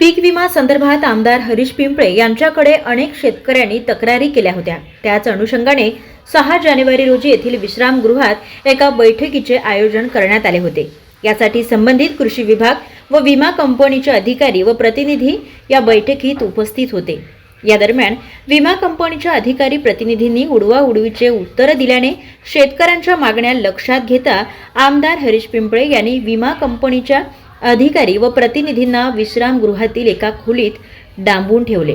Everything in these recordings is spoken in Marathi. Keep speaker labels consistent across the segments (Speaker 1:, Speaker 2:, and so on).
Speaker 1: पीक विमा संदर्भात आमदार हरीश पिंपळे यांच्याकडे अनेक शेतकऱ्यांनी तक्रारी केल्या होत्या. त्याच अनुषंगाने सहा जानेवारी रोजी येथील विश्रामगृहात एका बैठकीचे आयोजन करण्यात आले होते. यासाठी संबंधित कृषी विभाग व विमा कंपनीचे अधिकारी व प्रतिनिधी या बैठकीत उपस्थित होते. या दरम्यान विमा कंपनीच्या अधिकारी प्रतिनिधींनी उडवाउडवीचे उत्तर दिल्याने शेतकऱ्यांच्या मागण्या लक्षात घेता आमदार हरीश पिंपळे यांनी विमा कंपनीच्या अधिकारी व प्रतिनिधींना विश्रामगृहातील एका खोलीत डांबून ठेवले.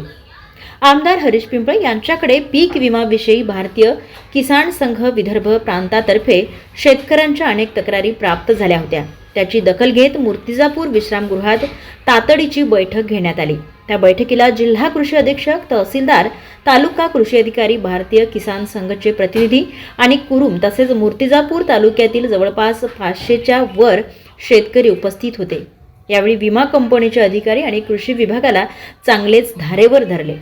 Speaker 1: आमदार हरीश पिंपळे यांच्याकडे पीक विमाविषयी भारतीय किसान संघ विदर्भ प्रांतातर्फे शेतकऱ्यांच्या अनेक तक्रारी प्राप्त झाल्या होत्या. त्याची दखल घेत मूर्तिजापूर विश्रामगृहात तातडीची बैठक घेण्यात आली. त्या बैठकीला जिल्हा कृषी अधीक्षक तहसीलदार तालुका कृषी अधिकारी भारतीय किसान संघचे प्रतिनिधी आणि कुरुम तसेच मूर्तिजापूर तालुक्यातील जवळपास पाचशेच्या वर शेतकरी उपस्थित होते. यावेळी विमा कंपनीचे अधिकारी आणि कृषी विभागाला चांगलेच धारेवर धरले.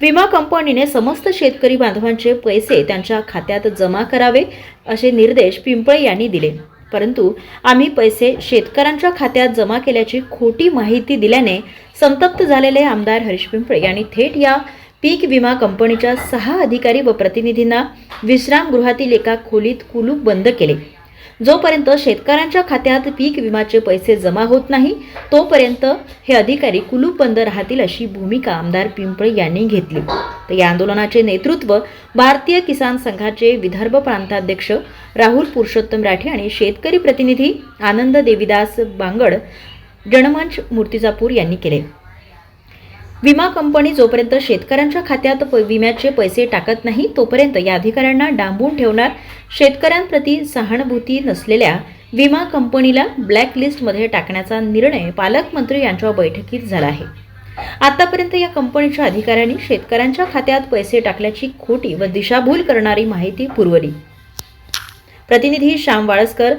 Speaker 1: विमा कंपनीने समस्त शेतकरी बांधवांचे पैसे त्यांच्या खात्यात जमा करावे असे निर्देश पिंपळे यांनी दिले. परंतु आम्ही पैसे शेतकऱ्यांच्या खात्यात जमा केल्याची खोटी माहिती दिल्याने संतप्त झालेले आमदार हरीश पिंपळे यांनी थेट या पीक विमा कंपनीच्या सहा अधिकारी व प्रतिनिधींना विश्रामगृहातील एका खोलीत कुलूप बंद केले. जोपर्यंत शेतकऱ्यांच्या खात्यात पीक विमाचे पैसे जमा होत नाही तोपर्यंत हे अधिकारी कुलूप बंद राहतील अशी भूमिका आमदार पिंपळे यांनी घेतली. तर या आंदोलनाचे नेतृत्व भारतीय किसान संघाचे विदर्भ प्रांताध्यक्ष राहुल पुरुषोत्तम राठे आणि शेतकरी प्रतिनिधी आनंद देवीदास बांगड जनमंच मूर्तिजापूर यांनी केले. विमा कंपनी जोपर्यंत शेतकऱ्यांच्या खात्यात प- विम्याचे पैसे टाकत नाही तोपर्यंत या अधिकाऱ्यांना डांबून ठेवणार शेतकऱ्यांप्रती सहानुभूती नसलेल्या विमा कंपनीला ब्लॅकलिस्टमध्ये टाकण्याचा निर्णय पालकमंत्री यांच्या बैठकीत झाला आहे. आतापर्यंत या कंपनीच्या अधिकाऱ्यांनी शेतकऱ्यांच्या खात्यात पैसे टाकल्याची खोटी व दिशाभूल करणारी माहिती पुरवली. प्रतिनिधी श्याम वाळसकर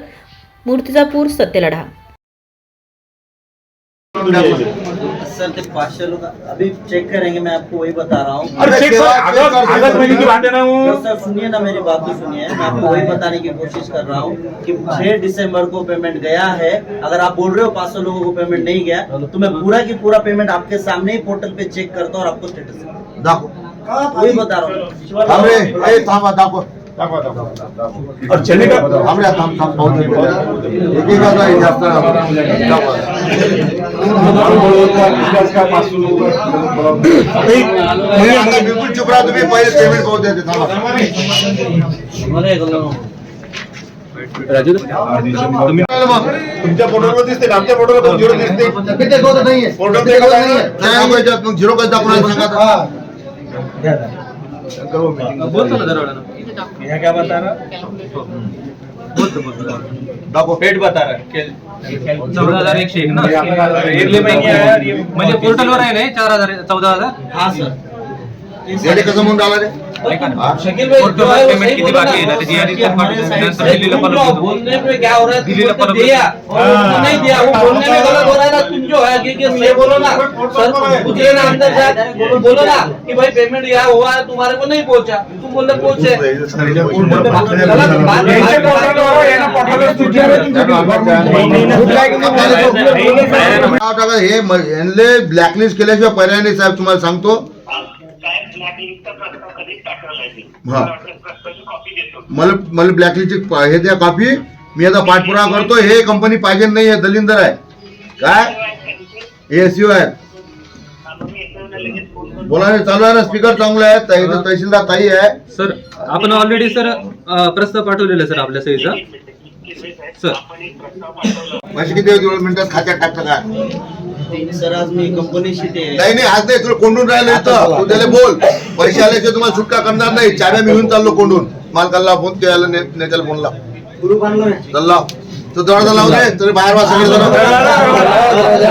Speaker 1: मूर्तिजापूर सत्यलढा.
Speaker 2: सर ते पाचशे लोग अभी चेक करेंगे मैं आपको वही बता रहा हूँ।
Speaker 3: अरे चेक सर अगस्त अगस्त महीने की बात है ना वो।
Speaker 2: तो सर सुनिए ना मेरी बात तो सुनिए। मैं आपको वही बताने की कोशिश कर रहा हूँ कि 6 दिसंबर को पेमेंट गया है। अगर आप बोल रहे हो 500 लोगों को पेमेंट नहीं गया तो मैं पूरा की पूरा पेमेंट आपके सामने ही पोर्टल पे चेक करता हूँ और आपको स्टेटस वही बता रहा हूँ.
Speaker 3: और चने का
Speaker 4: थांब रे थांब थांब पाहू दे एकेकाचा हे जास्त दाखवा.
Speaker 3: विकास का पाच सौ लोग
Speaker 4: तुम्ही आता बिलकुल चुप राहा तुम्ही पहिले पेमेंट पाहू द्या ते थांबा
Speaker 3: तुम्ही
Speaker 4: मग
Speaker 3: तुमच्या फोटोवर दिसते ना आमच्या फोटोला दोन झिरो दिसते फोटो ते का
Speaker 4: नाही दाखवा याच्यात, मग झिरो कसं दाखवणार सांगा आता. शंकर भाऊ meeting.
Speaker 5: क्या बता रहा
Speaker 4: दाखव
Speaker 5: पेट बता रहा चौदा हजार एकशे एक ना? म्हणजे पोर्टलवर आहे ना चार हजार चौदा हजार?
Speaker 2: हाँ सर.
Speaker 4: याने कसं म्हणून आला रे
Speaker 5: ऐका ना.
Speaker 4: हा?
Speaker 5: पोर्टलवर पेमेंट किती बाकी आहे ना त्याची यादी तर पाठवून नंतर दिल्लीला पाठवून देतो.
Speaker 6: बोलने पे क्या हो रहा है
Speaker 5: दिल्ली
Speaker 6: तुमको
Speaker 5: लपा
Speaker 6: तो
Speaker 5: लपा-
Speaker 6: दिया और उनको नहीं दिया वो बोलने में गलत हो रहा है ना तुम जो है कि कि सही बोलो ना सर पूछ लेना अंदर जा बोलो ना कि भाई पेमेंट यहाँ हुआ है तुम्हारे को नहीं पहुंचा तुम बोले पहुंचे गलत बात
Speaker 3: यांच्या पोर्टलवर यांना पोर्टलवर तुझ्या
Speaker 4: नाव टाका हे ब्लॅकलिस्ट केल्याशिवाय पर्याय नाही साहेब तुम्हाला सांगतो हा.
Speaker 7: कॉपी देतो
Speaker 4: मला मला ब्लॅकलिस्टची हे द्या कॉपी मी आता पाठपुरावा करतो हे कंपनी पाहिजे नाही हे दलिंदर आहे. काय? हे एस
Speaker 7: लगेच फोन
Speaker 4: बोला ना, चालू आहे ना स्पीकर चांगला आहे. ताई तहसीलदार ताई आहे.
Speaker 5: सर आपण ऑलरेडी सर अ, प्रस्ताव पाठवलेला सर आपल्या सहीचा. सर.
Speaker 7: आपण एक प्रस्ताव पाठवला
Speaker 4: पैसे किती दोन मिनिटात खात्यात टाकतं काय
Speaker 2: सर आज मी कंपनीशी ते
Speaker 4: नाही नाही आज नाही तुला कोंडून राहिलं इथं. तू त्याला बोल. पैसे आल्याशिवाय तुम्हाला सुटका करणार नाही. चाव्या मी घेऊन चाललो कोंडून. मालकाला फोन केला नेत्याला फोन लाव.
Speaker 2: ग्रुप आणलो ना?
Speaker 4: चल लाव. तो दरवाजा लाव दे. तरी बाहेर वा सगळे जण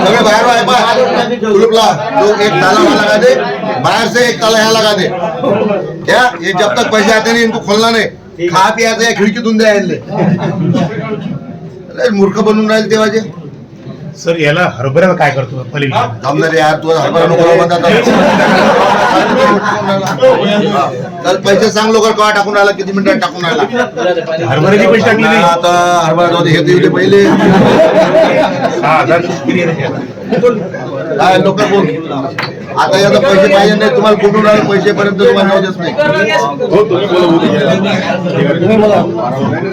Speaker 4: सगळे बाहेर वा आहे ग्रुप ला तो एक ताला वहाँ लगा दे. बाहर से एक ताला यहाँ लगा दे. क्या ये जब तक पैसे आते नहीं इनको खोलना नहीं. खा पियाचं या खिडकीतून द्या यांले. लय मूर्ख बनून राहील तेव्हाचे
Speaker 3: सर याला हरभऱ्याला काय करतो?
Speaker 4: यार तू हरभरा नको म्हणतात चल पैसे सांग लोक केव्हा टाकून राहिला किती मिनिटात टाकून राहिला?
Speaker 3: हरभऱ्याचे पैसे टाकले नाही.
Speaker 4: आता हरभरा जाऊ दे, हे पहिले? काय लोक बोल. आता याचा पैसे पाहिजे नाही तुम्हाला कुठून राहिले पैसेपर्यंत तुम्हाला जाऊ देत नाही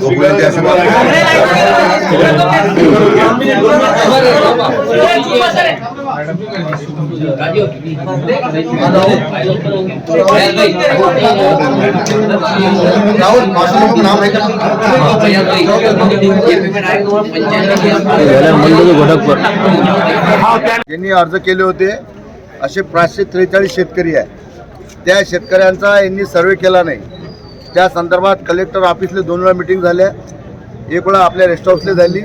Speaker 4: बघूया त्या राहुल मास्टर नाव आहे का? यांनी अर्ज केले होते. असे पाचशे त्रेचाळीस शेतकरी आहे. त्या शेतकऱ्यांचा यांनी सर्वे केला नाही. त्या संदर्भात कलेक्टर ऑफिसले दोन वेळा मिटिंग झाल्या. एक वेळा आपल्या रेस्ट हाऊसला झाली.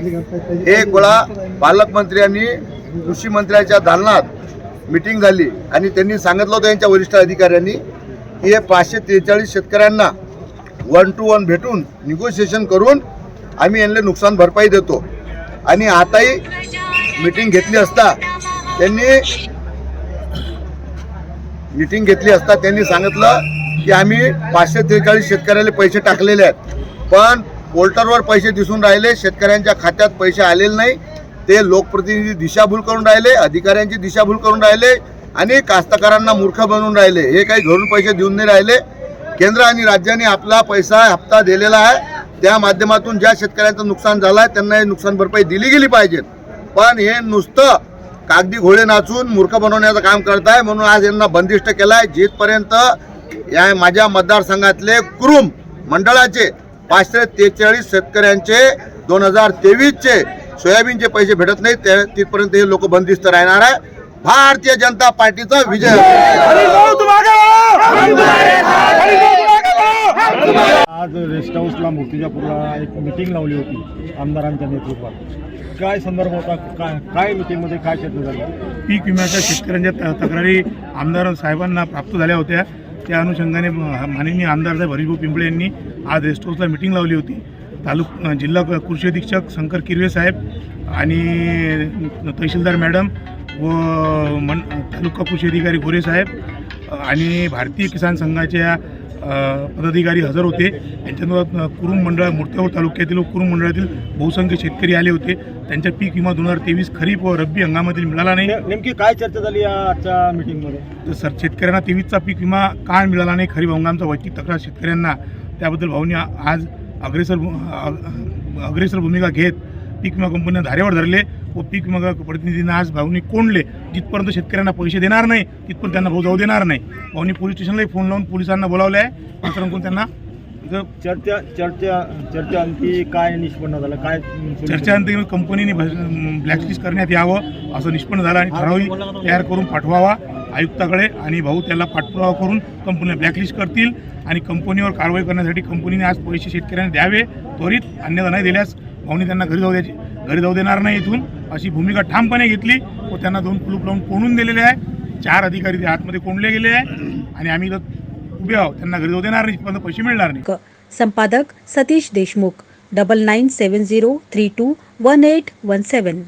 Speaker 4: एक वेळा पालकमंत्र्यांनी कृषी मंत्र्यांच्या दालनात मिटिंग झाली आणि त्यांनी सांगितलं होतं यांच्या वरिष्ठ अधिकाऱ्यांनी की हे पाचशे त्रेचाळीस शेतकऱ्यांना वन टू वन भेटून निगोशिएशन करून आम्ही यांना नुकसान भरपाई देतो. आणि आताही मीटिंग घेतली असता त्यांनी मीटिंग घेतली असता त्यांनी सांगितलं की आम्ही पाचशे त्रेचाळीस शेतकऱ्याला पैसे टाकलेले आहेत. पण पोर्टलवर पैसे दिसून राहिले शेतकऱ्यांच्या खात्यात पैसे आलेले नाही. ते लोकप्रतिनिधी दिशाभूल करून राहिले अधिकाऱ्यांची दिशाभूल करून राहिले आणि कास्तकारांना मूर्ख बनवून राहिले. हे काही घरून पैसे देऊन नाही राहिले. केंद्र आणि राज्याने आपला पैसा हप्ता दिलेला आहे. त्या माध्यमातून ज्या शेतकऱ्यांचं नुकसान झालं आहे त्यांना हे नुकसान भरपाई दिली गेली पाहिजे. पण हे नुसतं कागदी घोडे नाचून मूर्ख बनवण्याचं काम करताय म्हणून आज यांना बंदिष्ट केलाय. जिथपर्यंत या माझ्या मतदारसंघातले कुरुम मंडळाचे पाचशे त्रेचाळीस शेतकऱ्यांचे दोन हजार तेवीसचे सोयाबीनचे पैसे भेटत नाहीत ते- तिथपर्यंत हे लोक बंदिस्त राहणार आहे. भारतीय जनता पार्टीचा विजय.
Speaker 8: आज रेस्ट हाऊसला मूर्तिजापूरला एक मिटिंग लावली होती आमदारांच्या नेतृत्वात. काय संदर्भ होता? काय काय मिटिंगमध्ये काय चर्चा झाली?
Speaker 3: पीक विम्याच्या शेतकऱ्यांच्या त- तक्रारी आमदार साहेबांना प्राप्त झाल्या होत्या. त्या अनुषंगाने माननीय आमदार साहेब हरिभाऊ पिंपळे यांनी आज रेस्ट हाऊसला मिटिंग लावली होती. तालुक जिल्हा कृषी अधीक्षक शंकर किरवे साहेब आणि तहसीलदार मॅडम व मन तालुका कृषी अधिकारी गोरे साहेब आणि भारतीय किसान संघाच्या पदाधिकारी हजर होते. यांच्यात कुरुम मंडळ मूर्त्यावर तालुक्यातील व कुरुम मंडळातील बहुसंख्य शेतकरी आले होते. त्यांच्या पीक विमा दोन हजार तेवीस खरीप व रब्बी हंगामातील मिळाला नाही.
Speaker 8: नेमकी काय चर्चा झाली या आजच्या मिटिंगमध्ये
Speaker 3: तर सर शेतकऱ्यांना तेवीसचा पीक विमा का मिळाला नाही. खरीप हंगामचा वैयक्तिक तक्रार शेतकऱ्यांना. त्याबद्दल भाऊनी आज अग्रेसर अग्रेसर भूमिका घेत पीक विमा कंपन्या धारेवर धरले. व पीक विमा प्रतिनिधींना आज भाऊनी कोंडले जिथपर्यंत शेतकऱ्यांना पैसे देणार नाही तिथपर्यंत त्यांना भाऊ जाऊ देणार नाही. भाऊनी पोलीस स्टेशनलाही फोन लावून पोलिसांना बोलावलं आहे करून त्यांना
Speaker 8: चर्चा चर्चा चर्चा अंती काय निष्पन्न झालं? काय solution?
Speaker 3: चर्चांती कंपनीने ब्लॅकलिस्ट करण्यात यावं असं निष्पन्न झालं आणि ठराव तयार करून पाठवावा आयुक्ताकडे आणि भाऊ त्याला पाठपुरावा करून कंपनीला ब्लॅकलिस्ट करतील आणि कंपनीवर कारवाई करण्यासाठी कंपनीने आज पैसे शेतकऱ्यांना द्यावे त्वरित अन्यथा नाही दिल्यास भाऊनी त्यांना घरी जाऊ द्यायची घरी जाऊ देणार नाही इथून. अशी भूमिका ठामपणे घेतली व त्यांना दोन कुलूप लावून कोणून दिलेले आहे? चार अधिकारी ते आतमध्ये कोंडले गेले आहे. आणि आम्ही उभे आहोत. त्यांना घरी जाऊ देणार नाही पण पैसे मिळणार नाही.
Speaker 9: संपादक Satish Deshmukh double nine seven zero three two one eight one seven